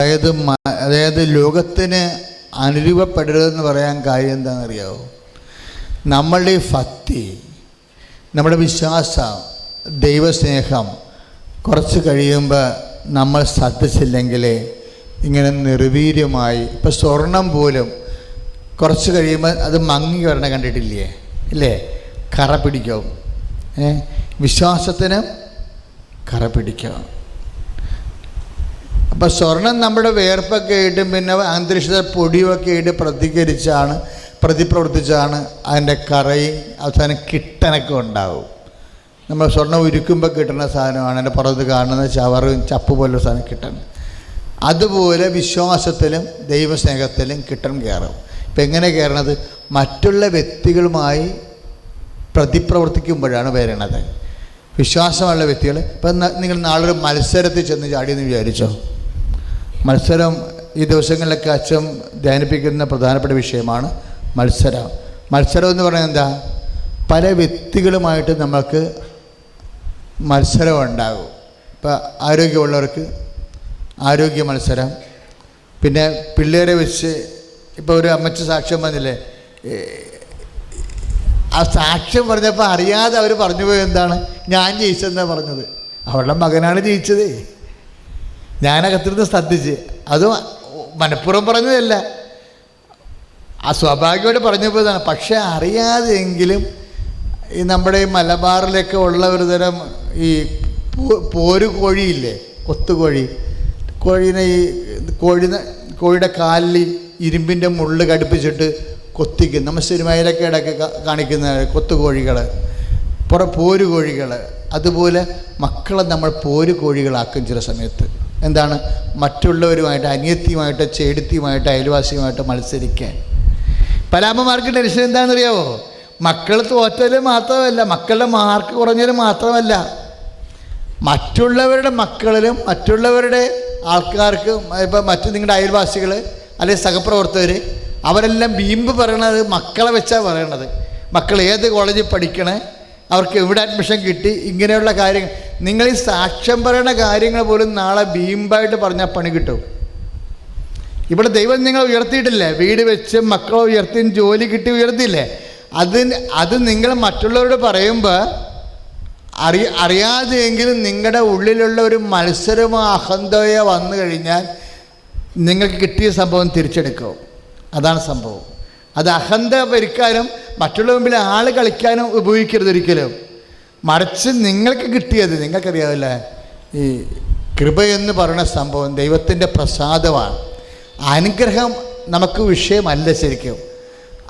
അതായത് അതായത് ലോകത്തിന് അനുരൂപപ്പെടരുതെന്ന് പറയാൻ കാര്യം എന്താണെന്നറിയാമോ നമ്മളുടെ ഭക്തി നമ്മുടെ വിശ്വാസം ദൈവസ്നേഹം കുറച്ച് കഴിയുമ്പോൾ നമ്മൾ ശ്രദ്ധിച്ചില്ലെങ്കിൽ ഇങ്ങനെ നിർവീര്യമായി ഇപ്പം സ്വർണം പോലും കുറച്ച് കഴിയുമ്പോൾ അത് മങ്ങി വരണ കണ്ടിട്ടില്ലേ? ഇല്ലേ? കറ പിടിക്കും. ഏ? വിശ്വാസത്തിന് കറ പിടിക്കും. അപ്പോൾ സ്വർണം നമ്മുടെ വേർപ്പൊക്കെ ഇട്ടും പിന്നെ അന്തരീക്ഷ പൊടിയൊക്കെ ഇട്ട് പ്രതികരിച്ചാണ് പ്രതിപ്രവർത്തിച്ചാണ് അതിന്റെ കറയും അവസാനം കിട്ടനൊക്കെ ഉണ്ടാവും. നമ്മൾ സ്വർണം ഉരുക്കുമ്പോൾ കിട്ടുന്ന സാധനമാണ് അതിന്റെ പുറത്ത് കാണുന്ന ചവറും ചപ്പ് പോലുള്ള സാധനം കിട്ടണം. അതുപോലെ വിശ്വാസത്തിലും ദൈവസ്നേഹത്തിലും കിട്ടണം കയറും ഇപ്പം എങ്ങനെ കയറണത്? മറ്റുള്ള വ്യക്തികളുമായി പ്രതിപ്രവർത്തിക്കുമ്പോഴാണ് വരണത്. വിശ്വാസമുള്ള വ്യക്തികൾ ഇപ്പം നിങ്ങൾ നാളൊരു മത്സരത്തിൽ ചെന്ന് ചാടിയെന്ന് വിചാരിച്ചോ? മത്സരം ഈ ദിവസങ്ങളിലൊക്കെ അച്ഛൻ ധ്യാനിപ്പിക്കുന്ന പ്രധാനപ്പെട്ട വിഷയമാണ് മത്സരം. മത്സരം എന്ന് പറയുന്നത് എന്താ? പല വ്യക്തികളുമായിട്ട് നമുക്ക് മത്സരം ഉണ്ടാകും. ഇപ്പം ആരോഗ്യമുള്ളവർക്ക് ആരോഗ്യ മത്സരം. പിന്നെ പിള്ളേരെ വെച്ച് ഇപ്പോൾ ഒരു അമ്മച്ച സാക്ഷ്യം വന്നില്ലേ ആ സാക്ഷ്യം പറഞ്ഞപ്പോൾ അറിയാതെ അവർ പറഞ്ഞു പോയത് എന്താണ്? ഞാൻ ജയിച്ചെന്നാണ് പറഞ്ഞത്. അവളുടെ മകനാണ് ജയിച്ചതേ. ഞാനകത്തിരുന്ന് ശ്രദ്ധിച്ച്. അത് മനഃപൂർവം പറഞ്ഞതല്ല. ആ സ്വാഭാവികമായിട്ട് പറഞ്ഞു പോയതാണ് പക്ഷേ അറിയാതെങ്കിലും ഈ നമ്മുടെ ഈ മലബാറിലൊക്കെ ഉള്ള ഒരു തരം ഈ പോര് കോഴിയില്ലേ? കൊത്തുകോഴി. കോഴീനെ ഈ കോഴി കോഴിയുടെ കാലിൽ ഇരുമ്പിന്റെ മുള്ള് കടുപ്പിച്ചിട്ട് കൊത്തിക്കും നമ്മൾ സിനിമയിലൊക്കെ ഇടയ്ക്ക് കാണിക്കുന്ന കൊത്തുകോഴികൾ പുറ പോരു കോഴികൾ അതുപോലെ മക്കളെ നമ്മൾ പോരു കോഴികളാക്കും ചില സമയത്ത്. എന്താണ്? മറ്റുള്ളവരുമായിട്ട് അനിയത്തിയുമായിട്ട് ചേടുത്തിയുമായിട്ട് അയൽവാസിയുമായിട്ട് മത്സരിക്കാൻ. പല അമ്മമാർക്ക് ടെൻഷൻ എന്താണെന്നറിയാവോ? മക്കൾ തോറ്റൽ മാത്രമല്ല മക്കളുടെ മാർക്ക് കുറഞ്ഞത് മാത്രമല്ല. മറ്റുള്ളവരുടെ മക്കളിലും മറ്റുള്ളവരുടെ ആൾക്കാർക്ക് ഇപ്പം മറ്റു നിങ്ങളുടെ അയൽവാസികൾ അല്ലെങ്കിൽ സഹപ്രവർത്തകർ അവരെല്ലാം ബീമ്പ് പറയണത് മക്കളെ വെച്ചാണ് പറയണത്. മക്കൾ ഏത് കോളേജിൽ പഠിക്കണേ അവർക്ക് എവിടെ അഡ്മിഷൻ കിട്ടി ഇങ്ങനെയുള്ള കാര്യങ്ങൾ. നിങ്ങൾ ഈ സാക്ഷ്യം പറയുന്ന കാര്യങ്ങൾ പോലും നാളെ ബീമ്പായിട്ട് പറഞ്ഞാൽ പണി കിട്ടും. ഇവിടെ ദൈവം നിങ്ങൾ ഉയർത്തിയിട്ടില്ലേ? വീട് വെച്ച് മക്കളെ ഉയർത്തി ജോലി കിട്ടി ഉയർത്തിയില്ലേ? അത് അത് നിങ്ങൾ മറ്റുള്ളവരോട് പറയുമ്പോൾ അറി അറിയാതെയെങ്കിലും നിങ്ങളുടെ ഉള്ളിലുള്ള ഒരു മത്സരമോ അഹന്തയോ വന്നു കഴിഞ്ഞാൽ നിങ്ങൾക്ക് കിട്ടിയ സംഭവം തിരിച്ചെടുക്കും? അതാണ് സംഭവം. അത് അഹന്ത ഭരിക്കാനും മറ്റുള്ള മുമ്പിൽ ആൾ കളിക്കാനും ഉപയോഗിക്കരുത് ഒരിക്കലും. മറിച്ച് നിങ്ങൾക്ക് കിട്ടിയത് നിങ്ങൾക്കറിയാവില്ലേ? ഈ കൃപയെന്ന് പറയുന്ന സംഭവം ദൈവത്തിന്റെ പ്രസാദമാണ്. അനുഗ്രഹം നമുക്ക് വിഷയമല്ല ശരിക്കും.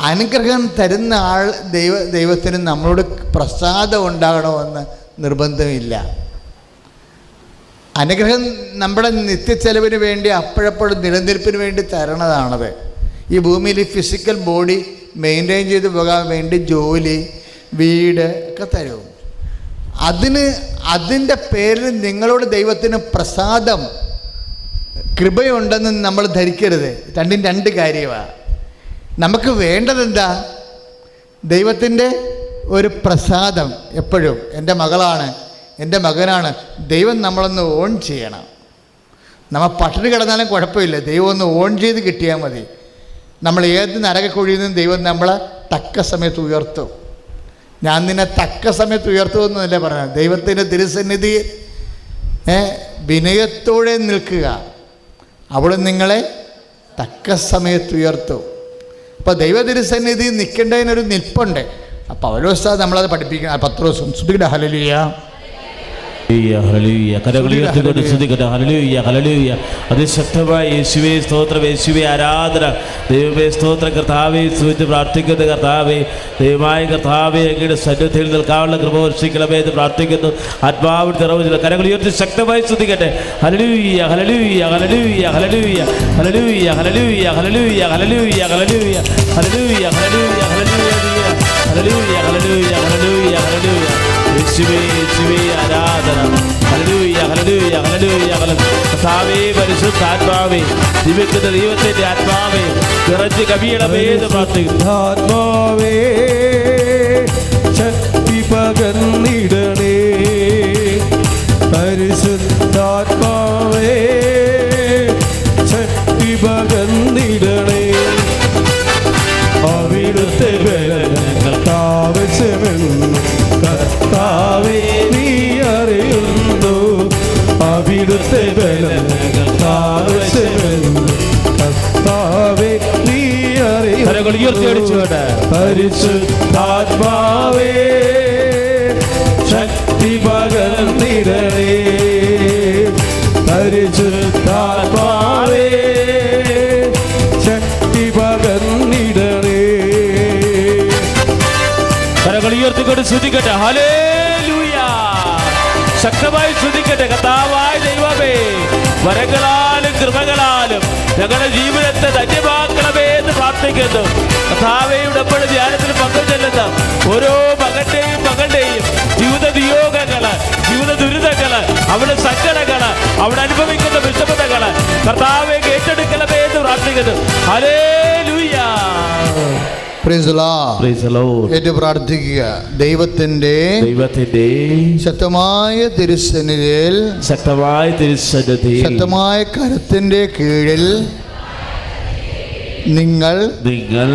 അനുഗ്രഹം തരുന്ന ആൾ ദൈവ ദൈവത്തിന് നമ്മളോട് പ്രസാദം ഉണ്ടാകണമെന്ന് നിർബന്ധമില്ല. അനുഗ്രഹം നമ്മുടെ നിത്യച്ചെലവിന് വേണ്ടി അപ്പോഴപ്പോഴും നിലനിൽപ്പിന് വേണ്ടി തരണതാണത്. ഈ ഭൂമിയിൽ ഫിസിക്കൽ ബോഡി മെയിന്റെയിൻ ചെയ്ത് പോകാൻ വേണ്ടി ജോലി വീട് ഒക്കെ തരും. അതിന് അതിന്റെ പേരിൽ നിങ്ങളോട് ദൈവത്തിന് പ്രസാദം കൃപയുണ്ടെന്ന് നമ്മൾ ധരിക്കരുത്. രണ്ടും രണ്ട് കാര്യമാണ് നമുക്ക് വേണ്ടതെന്താ? ദൈവത്തിന്റെ ഒരു പ്രസാദം എപ്പോഴും. എന്റെ മകളാണ് എന്റെ മകനാണ്. ദൈവം നമ്മളൊന്ന് ഓൺ ചെയ്യണം. നമ്മൾ പട്ടിണി കിടന്നാലും കുഴപ്പമില്ല. ദൈവം ഒന്ന് ഓൺ ചെയ്ത് കിട്ടിയാൽ മതി. നമ്മൾ ഏത് നരകക്കുഴിയിൽ നിന്നും ദൈവം നമ്മളെ തക്ക സമയത്ത് ഉയർത്തും. ഞാൻ നിന്നെ തക്ക സമയത്ത് ഉയർത്തുമെന്നല്ലേ പറഞ്ഞത്. ദൈവത്തിന്റെ തിരുസന്നിധി വിനയത്തോടെ നിൽക്കുക. അവിടെ നിങ്ങളെ തക്ക സമയത്ത് ഉയർത്തും. അപ്പോൾ ദൈവ തിരുസന്നിധി നിൽക്കേണ്ടതിനൊരു നിൽപ്പുണ്ട്. അപ്പോൾ പൗലോസ്താ നമ്മളത് പഠിപ്പിക്കണം. ദിവസം ശ്രുതിയുടെ ഹലലിയ ഉയർത്തിക്കൊണ്ട് സ്തുതിക്കട്ടെ. ഹല്ലേലൂയ, ഹല്ലേലൂയ. അതിശക്തമായ യേശുവേ സ്തോത്രം യേശുവേ ആരാധന. ദൈവമേ സ്തോത്ര കർത്താവെ സ്തുതിച്ച് പ്രാർത്ഥിക്കുന്നു കർത്താവെ. ദൈവമായ കർത്താവെ അങ്ങയുടെ സന്നിധിയിൽ നിൽക്കാനുള്ള കൃപ വർഷിക്കണമേ എന്ന് പ്രാർത്ഥിക്കുന്നു. ആത്മാവിൽ നിറവ് ഉയർത്തി ശക്തമായി സ്തുതിക്കട്ടെ. ഹല്ലേലൂയ ഹല്ലേലൂയ ഹല്ലേലൂയ ഹല്ലേലൂയ ഹല്ലേലൂയ ഹല്ലേലൂയ ഹല്ലേലൂയ ഹല്ലേലൂയ ഹല്ലേലൂയ ഹല്ലേലൂയ ഹല്ലേലൂയ ഹല്ലേലൂയ ഹല്ലേലൂയ ഹല്ലേലൂയ ഹല്ലേലൂയ യേശുവേ യേശുവേ ആരാധന. ഹലലൂയ ഹലലൂയ ഹലലൂയ ഹല കർത്താവേ പരിശുദ്ധാത്മാവേ ദൈവത്തിന്റെ ദൈവത്തിന്റെ ആത്മാവേ നിറച്ച് കവിയണമേത് പ്രാർത്ഥിക്കുമാത്മാവേ ശക്തി പകർന്നിടണേ. പരിശുദ്ധാത്മാവേ ശക്തി പകർന്നിടണേ. അവിടുത്തെ ബലങ്ങൾ ആവശ്യമെന്നു ഇടുത്തെ കർത്താവേ നീ അറിയോടെ പരിശുദ്ധാത്മാവേ ശക്തി പകർന്നിടേ പരിശുദ്ധാത്മാവേ ശക്തി പകർന്നിടേ കരകൾ ഉയർത്തിക്കൊണ്ട് ശ്രദ്ധിക്കട്ടെ ഹലേ ശക്തമായി ശ്രദ്ധിക്കും ശ്രുതിക്കട്ടെ കർത്താവായ ദൈവമേ വരങ്ങളാലും കൃപകളാലും ഞങ്ങളുടെ ജീവിതത്തെ ധന്യമാക്കണമേ എന്ന് പ്രാർത്ഥിക്കുന്നു. കർത്താവേ ധ്യാനത്തിന് ധ്യാനത്തിൽ പങ്കുചെല്ലുന്ന ഓരോ മകന്റെയും മകളുടെയും ജീവിത വിയോഗങ്ങൾ ജീവിത ദുരിതങ്ങൾ അവിടെ സങ്കടങ്ങൾ അവിടെ അനുഭവിക്കുന്ന വിഷമതകൾ കർത്താവെ ഏറ്റെടുക്കണമേ എന്ന് പ്രാർത്ഥിക്കുന്നു. ഹലേ Praise ഏറ്റു പ്രാർത്ഥിക്കുക. ദൈവത്തിന്റെ ദൈവത്തിന്റെ ശക്തമായ തിരുസന്നിധിയിൽ ശക്തമായ തിരുസന്നിധി ശക്തമായ കരത്തിന്റെ കീഴിൽ നിങ്ങൾ നിങ്ങൾ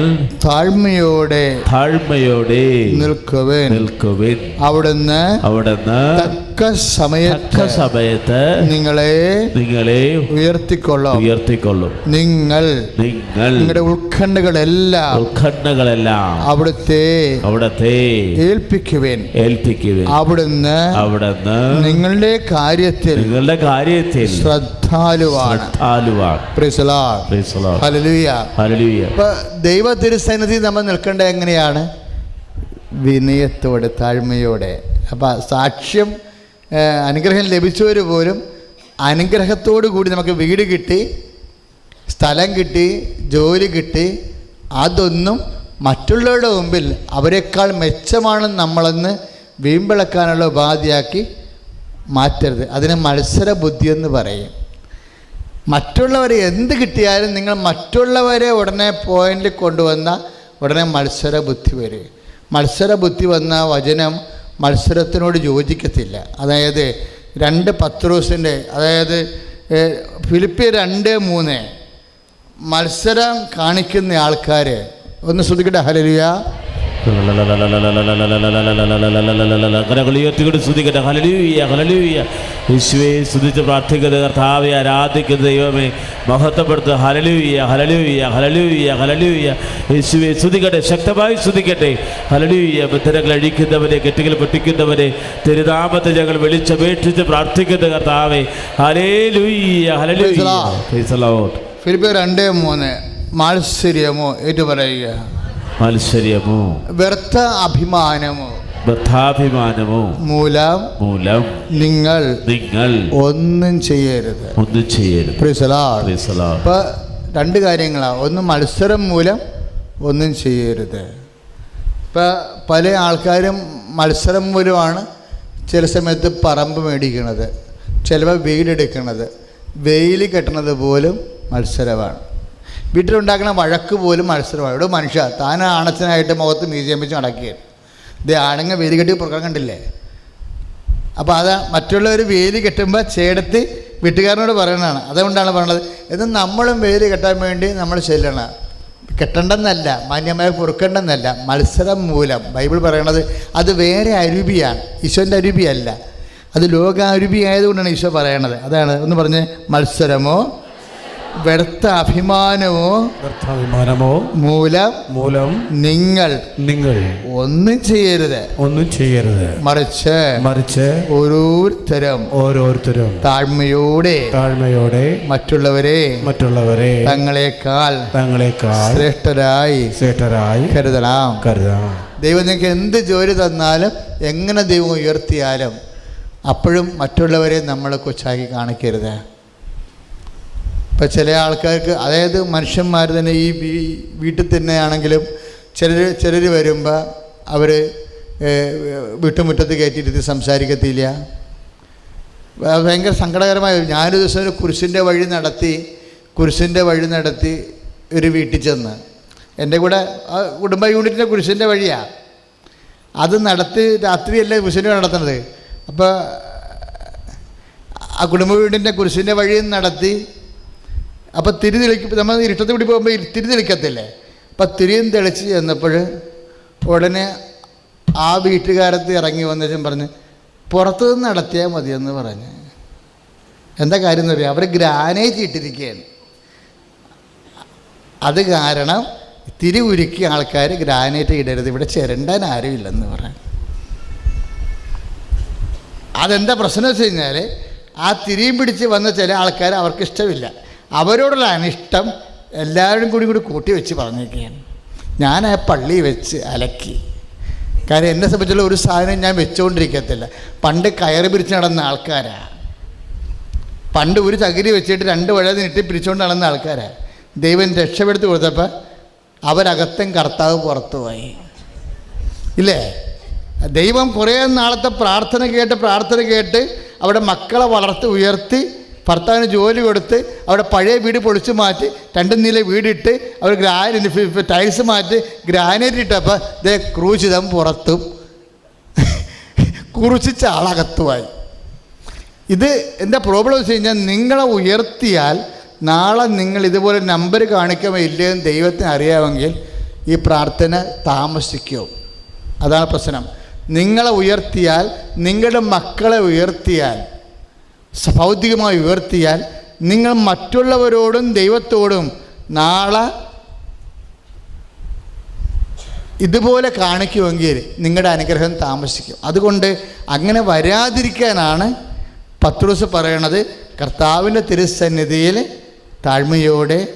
താഴ്മയോടെ താഴ്മയോടെ നിൽക്കുവേൻ. നിൽക്കുവേ അവിടുന്ന് അവിടുന്ന് തക്ക സമയത്ത് സമയത്ത് നിങ്ങളെ നിങ്ങളെ ഉയർത്തിക്കൊള്ളും. ഉയർത്തിക്കൊള്ളും. നിങ്ങൾ നിങ്ങൾ നിങ്ങളുടെ ഉത്കണ്ഠകളെല്ലാം ഉത്കണ്ഠകളെല്ലാം അവിടുത്തെ അവിടുത്തെ ഏൽപ്പിക്കുവേൻ. ഏൽപ്പിക്കുവേൻ. അവിടുന്ന് അവിടുന്ന് നിങ്ങളുടെ കാര്യത്തിൽ നിങ്ങളുടെ കാര്യത്തിൽ ശ്രദ്ധാലുവാണ്. ദൈവ തിരുസന്നിധി നമ്മൾ നിൽക്കേണ്ടത് എങ്ങനെയാണ്? വിനയത്തോടെ താഴ്മയോടെ. അപ്പം സാക്ഷ്യം അനുഗ്രഹം ലഭിച്ചവർ പോലും അനുഗ്രഹത്തോടു കൂടി നമുക്ക് വീട് കിട്ടി സ്ഥലം കിട്ടി ജോലി കിട്ടി. അതൊന്നും മറ്റുള്ളവരുടെ മുമ്പിൽ അവരെക്കാൾ മെച്ചമാണ് നമ്മളെന്ന് വീമ്പിളക്കാനുള്ള ഉപാധിയാക്കി മാറ്റരുത്. അതിന് മത്സര ബുദ്ധിയെന്ന് പറയും. മറ്റുള്ളവരെ എന്ത് കിട്ടിയാലും നിങ്ങൾ മറ്റുള്ളവരെ ഉടനെ പോയിന്റിൽ കൊണ്ടുവന്ന ഉടനെ മത്സര ബുദ്ധി വരും. മത്സര ബുദ്ധി വന്ന വചനം മത്സരത്തിനോട് യോജിക്കത്തില്ല. അതായത് രണ്ട് പത്രോസിന്റെ അതായത് ഫിലിപ്പി രണ്ട് മൂന്ന് മത്സരം കാണിക്കുന്ന ആൾക്കാർ ഒന്ന് ശ്രദ്ധിക്കട്ടെ? ഹരലിയ സ്തുതിച്ച് പ്രാർത്ഥിക്കുന്നത് കർത്താവെ ആരാധിക്കുന്ന ദൈവമേ. മഹത്വപ്പെടുത്തുക യേശുവെ സ്തുതിക്കട്ടെ. ശക്തമായി സ്തുതിക്കട്ടെ. ബന്ധനങ്ങൾ അഴിക്കുന്നവരെ കെട്ടുകൾ പൊട്ടിക്കുന്നവരെ തിരുനാമത്തെ ഞങ്ങൾ വിളിച്ചപേക്ഷിച്ച് പ്രാർത്ഥിക്കുന്ന കർത്താവെ. ഫിലിപ്പി രണ്ട് മൂന്ന്. മാത്സര്യമോ ഏറ്റു പറയുക മത്സര്യമോ? വ്യർത്ഥ അഭിമാനമോ? ബദ്ധാഭിമാനമോ മൂലം മൂലം നിങ്ങൾ നിങ്ങൾ ഒന്നും ചെയ്യരുത്. ഒന്നും ചെയ്യരുത്. ഇപ്പൊ രണ്ട് കാര്യങ്ങളാണ് ഒന്ന് മത്സരം മൂലം ഒന്നും ചെയ്യരുത്. ഇപ്പം പല ആൾക്കാരും മത്സരം മൂലമാണ് ചില സമയത്ത് പറമ്പ് മേടിക്കണത്. ചിലപ്പോൾ വെയിലെടുക്കുന്നത് വെയിൽ കെട്ടണത് പോലും മത്സരമാണ്. വീട്ടിലുണ്ടാക്കുന്ന വഴക്ക് പോലും മത്സരമാണ്. ഇവിടെ മനുഷ്യ? താൻ ആണച്ചനായിട്ട് മുഖത്ത് മ്യൂസിയം വെച്ച് നടക്കുകയാണ്. ഇത് ആണുങ്ങ വേലി കെട്ടി പുറക്കാൻ കണ്ടില്ലേ? അപ്പോൾ അത് മറ്റുള്ളവർ വേലി കെട്ടുമ്പോൾ ചേടത്തി വീട്ടുകാരനോട് പറയണതാണ്. അതുകൊണ്ടാണ് പറയണത് ഇത് നമ്മളും വേലി കെട്ടാൻ വേണ്ടി നമ്മൾ ചെല്ലണം. കെട്ടണ്ടെന്നല്ല മാന്യമായി പൊറുക്കണ്ടെന്നല്ല മത്സരം മൂലം. ബൈബിൾ പറയണത് അത് വേറെ അരുവിയാണ്. ഈശോന്റെ അരുവിയല്ല. അത് ലോകാരുവി ആയതുകൊണ്ടാണ് ഈശോ പറയണത്. അതാണ് ഒന്ന് പറഞ്ഞ് മത്സരമോ വ്യർത്ഥ അഭിമാനമോ വ്യർത്ഥാഭിമാനമോ മൂലം മൂലം നിങ്ങൾ നിങ്ങൾ ഒന്നും ചെയ്യരുത്. ഒന്നും ചെയ്യരുത്. മറിച്ച് മറിച്ച് ഓരോരുത്തരും ഓരോരുത്തരും താഴ്മയോടെ താഴ്മയോടെ മറ്റുള്ളവരെ മറ്റുള്ളവരെ തങ്ങളെക്കാൾ തങ്ങളെക്കാൾ ശ്രേഷ്ഠരായി ശ്രേഷ്ഠരായി കരുതலாம் കരുതാം ദൈവം നിങ്ങൾക്ക് എന്ത് ജോലി തന്നാലും എങ്ങനെ ദൈവം ഉയർത്തിയാലും അപ്പോഴും മറ്റുള്ളവരെ നമ്മളെ കൊച്ചാക്കി കാണിക്കരുത്. ഇപ്പം ചില ആൾക്കാർക്ക് അതായത് മനുഷ്യന്മാർ തന്നെ ഈ വീട്ടിൽ വീട്ടിൽ തന്നെയാണെങ്കിലും ചിലർ ചിലർ വരുമ്പോൾ അവർ വീട്ടുമുറ്റത്ത് കയറ്റിയിരുത്തി സംസാരിക്കത്തില്ല. ഭയങ്കര സങ്കടകരമായ ഞാനൊരു ദിവസം ഒരു കുരിശിന്റെ വഴി നടത്തി കുരിശിന്റെ വഴി നടത്തി ഒരു വീട്ടിൽ ചെന്ന്. എന്റെ കൂടെ കുടുംബ യൂണിറ്റിന്റെ കുരിശിന്റെ വഴിയാണ് അത് നടത്തി രാത്രിയല്ലേ കുരിശിന്റെ നടത്തുന്നത്? അപ്പോൾ ആ കുടുംബ വീടിന്റെ കുരിശിന്റെ വഴിയും നടത്തി അപ്പോൾ തിരി തെളിക്കും നമ്മൾ ഇരുട്ടത്തിൽ കൂടി പോകുമ്പോൾ തിരിതെളിക്കത്തില്ലേ തിരി തെളിക്കത്തില്ലേ അപ്പം തിരിയും തെളിച്ച് ചെന്നപ്പോൾ ഉടനെ ആ വീട്ടുകാരത്ത് ഇറങ്ങി വന്നേച്ചും പറഞ്ഞ് പുറത്തു നിന്ന് നടത്തിയാൽ മതിയെന്ന് പറഞ്ഞ്. എന്താ കാര്യം എന്ന് പറയാം അവർ ഗ്രാനേറ്റ് ഇട്ടിരിക്കുകയാണ്. അത് കാരണം തിരി ഉരുക്കിയ ആൾക്കാർ ഗ്രാനൈറ്റ് ഇടരുത്. ഇവിടെ ചിരണ്ടാൻ ആരുമില്ലെന്ന് പറയാം. അതെന്താ പ്രശ്നം വെച്ച് കഴിഞ്ഞാൽ ആ തിരിയും പിടിച്ച് വന്ന ചില ആൾക്കാർ അവർക്ക് ഇഷ്ടമില്ല. അവരോടുള്ള അനിഷ്ടം എല്ലാവരും കൂടി കൂടി കൂട്ടി വെച്ച് പറഞ്ഞേക്കുകയാണ്. ഞാൻ ആ പള്ളി വെച്ച് അലക്കി. കാര്യം എന്നെ സംബന്ധിച്ചുള്ള ഒരു സാധനം ഞാൻ വെച്ചുകൊണ്ടിരിക്കത്തില്ല പണ്ട് കയറി പിരിച്ച് നടന്ന ആൾക്കാരാണ് പണ്ട് ഒരു ചകിരി വെച്ചിട്ട് രണ്ട് വഴ നീട്ടി പിരിച്ചുകൊണ്ട് നടന്ന ആൾക്കാരാണ് ദൈവം രക്ഷപ്പെടുത്തി കൊടുത്തപ്പോൾ അവരകത്തും കർത്താവ് പുറത്തുപോയി ഇല്ലേ? ദൈവം കുറേ നാളത്തെ പ്രാർത്ഥന കേട്ട് പ്രാർത്ഥന കേട്ട് അവിടെ മക്കളെ വളർത്തി ഉയർത്തി ഭർത്താവിന് ജോലി കൊടുത്ത് അവിടെ പഴയ വീട് പൊളിച്ചു മാറ്റി രണ്ട് നില വീടിട്ട് അവർ ഗ്രാനൈറ്റ് ടൈൽസ് മാറ്റി ഗ്രാനൈറ്റ് ഇട്ടപ്പോൾ ദേ ക്രൂശിതം പുറത്തും. കുറിച്ച് ആളകത്തുമായി. ഇത് എന്താ പ്രോബ്ലം വെച്ച് കഴിഞ്ഞാൽ നിങ്ങളെ ഉയർത്തിയാൽ നാളെ നിങ്ങൾ ഇതുപോലെ നമ്പർ കാണിക്കുമോ ഇല്ലയെന്ന് ദൈവത്തിന് അറിയാമെങ്കിൽ ഈ പ്രാർത്ഥന താമസിക്കും. അതാണ് പ്രശ്നം. നിങ്ങളെ ഉയർത്തിയാൽ നിങ്ങളുടെ മക്കളെ ഉയർത്തിയാൽ ഭൗതികമായി ഉയർത്തിയാൽ നിങ്ങൾ മറ്റുള്ളവരോടും ദൈവത്തോടും നാളെ ഇതുപോലെ കാണിക്കുമെങ്കിൽ നിങ്ങളുടെ അനുഗ്രഹം താമസിക്കും. അതുകൊണ്ട് അങ്ങനെ വരാതിരിക്കാനാണ് പത്രോസ് പറയണത്. കർത്താവിന്റെ തിരുസന്നിധിയിൽ താഴ്മയോടെ